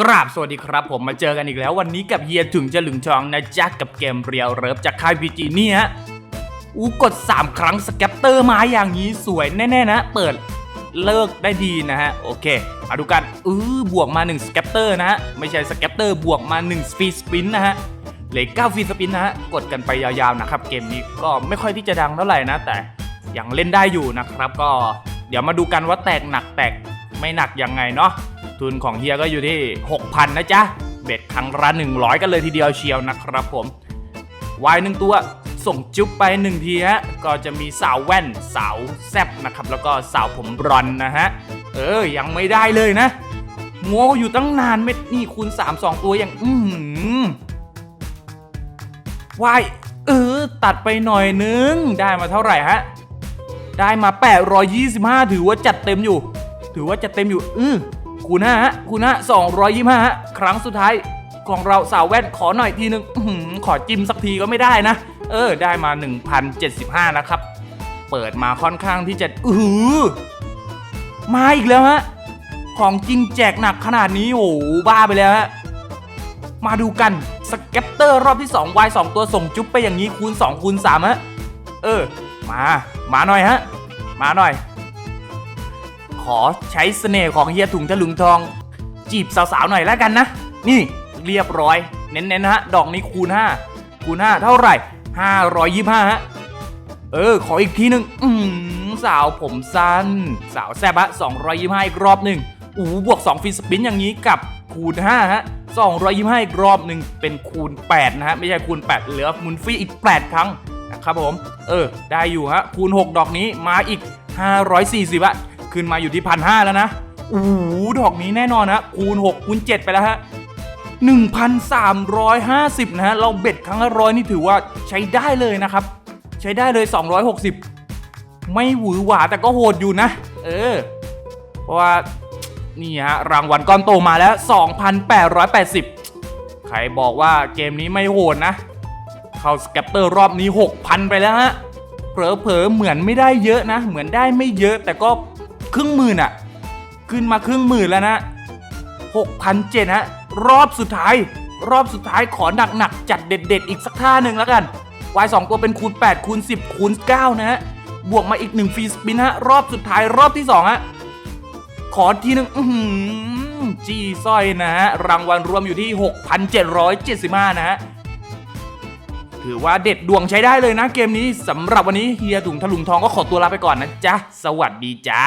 กราบสวัสดีครับผมมาเจอกันอีกแล้ววันนี้กับเฮียถึงจะหลึงชองนะจ๊ะกับเกมเรียวเริฟจากค่ายพีจีเนี่ฮะอูกด 3 ครั้งสแกปเตอร์มาอย่างนี้สวยแน่ๆนะ เปิดเลิกได้ดีนะฮะ โอเคมาดูกันอือบวกมา1สแกปเตอร์นะฮะ ไม่ใช่สแกปเตอร์บวกมา1ฟรีสปินนะฮะเหลือ9ฟรีสปินนะฮะ กดกันไปยาวๆนะครับ เกมนี้ก็ไม่ค่อยที่จะดังเท่าไหร่นะ แต่ยังเล่นได้อยู่นะครับ ก็เดี๋ยวมาดูกันว่าแตกหนักแตก ไม่หนักยังไงเนาะทุนของเฮียก็อยู่ที่ 6,000 นะจ๊ะ เบ็ดครั้งละ100 กันเลยทีเดียวเชียวนะครับผมวายหนึ่งตัวส่งจุ๊บไปหนึ่งทีฮะ ก็จะมีสาวแว่นสาวแซบนะครับ แล้วก็สาวผมบรอนซ์นะฮะ เออ ยังไม่ได้เลยนะโง่อยู่ตั้งนานเม็ดนี่คูณ3 2 ตัวอยังอือหือวายเออ ตัดไปหน่อยนึง ได้มาเท่าไหร่ฮะ ได้มา 825 ถือว่าจัดเต็มอยู่ ถือว่าจัดเต็มอยู่อือคูณห้าฮะคูณห้า225ฮะครั้งสุดท้ายของเราสาวแว่นขอหน่อยทีนึงอขอจิ้มสักทีก็ไม่ได้นะ เออ ได้มา 1,075 นะครับ เปิดมาค่อนข้างที่จะอือมาอีกแล้วฮะ ของจริงแจกหนักขนาดนี้ โอ้บ้าไปแล้วฮะ มาดูกัน สเก็ปเตอร์รอบที่ 2 y 2 ตัวส่งจุ๊บไปอย่างนี้คูณ 2 คูณ 3 ฮะ เออ มา มาหน่อยฮะ มาหน่อย ขอใช้เสน่ห์ของเฮียถุงทะลุงทอง จีบสาวๆหน่อยแล้วกันนะ นี่เรียบร้อย เน้นๆนะฮะ ดอกนี้คูณ 5 คูณ 5 เท่าไหร่ 525ฮะ เออ ขออีกทีหนึ่งอืมสาวผมสั้น สาวแซบฮะ225 อีกรอบหนึ่งอู้บวก 2ฟรีสปินอย่างนี้กับคูณ 5 ฮะ 225 อีกรอบหนึ่งเป็นคูณ 8 นะฮะ ไม่ใช่คูณ 8 เหลือมุนฟรีอีก 8 ครั้งนะครับผม เออ ได้อยู่ฮะ คูณ 6 ดอกนี้มาอีก 540อะ ขึ้นมาอยู่ที่พันห้าแล้วนะโอู้หูดอกนี้แน่นอนนะคูณ6คูณ7ไปแล้วฮะ1,350 นะฮะ เราเบ็ดครั้งละร้อยนี่ถือว่าใช้ได้เลยนะครับ ใช้ได้เลย 260 ไม่หวือหวาแต่ก็โหดอยู่นะ เออ เพราะว่า นี่ฮะ รางวัลก้อนโตมาแล้ว 2,880 ใครบอกว่าเกมนี้ไม่โหดนะ เข้าสแกปเตอร์รอบนี้ 6,000 ไปแล้วฮะเผลอๆเหมือนไม่ได้เยอะนะ เหมือนได้ไม่เยอะแต่ก็ ครึ่งหมื่นอะขึ้นมาครึ่งหมื่นแล้วนะ6,007ฮะรอบสุดท้าย รอบสุดท้ายขอหนักๆจัดเด็ด ๆ อีกสักท่าหนึ่งแล้วกัน y 2ตัวเป็นคูณ8คูณ10คูณ9นะฮะบวกมาอีก1ฟรีสปินฮะรอบสุดท้ายรอบที่2ฮะขอทีหนึ่งอื้สร้อยนะฮะรางวัลรวมอยู่ที่ 6,775 นะฮะถือว่าเด็ดดวงใช้ได้เลยนะเกมนี้สำหรับวันนี้เฮียถุงถลุงทองก็ขอตัวลาไปก่อนนะจ๊ะ สวัสดีจ้า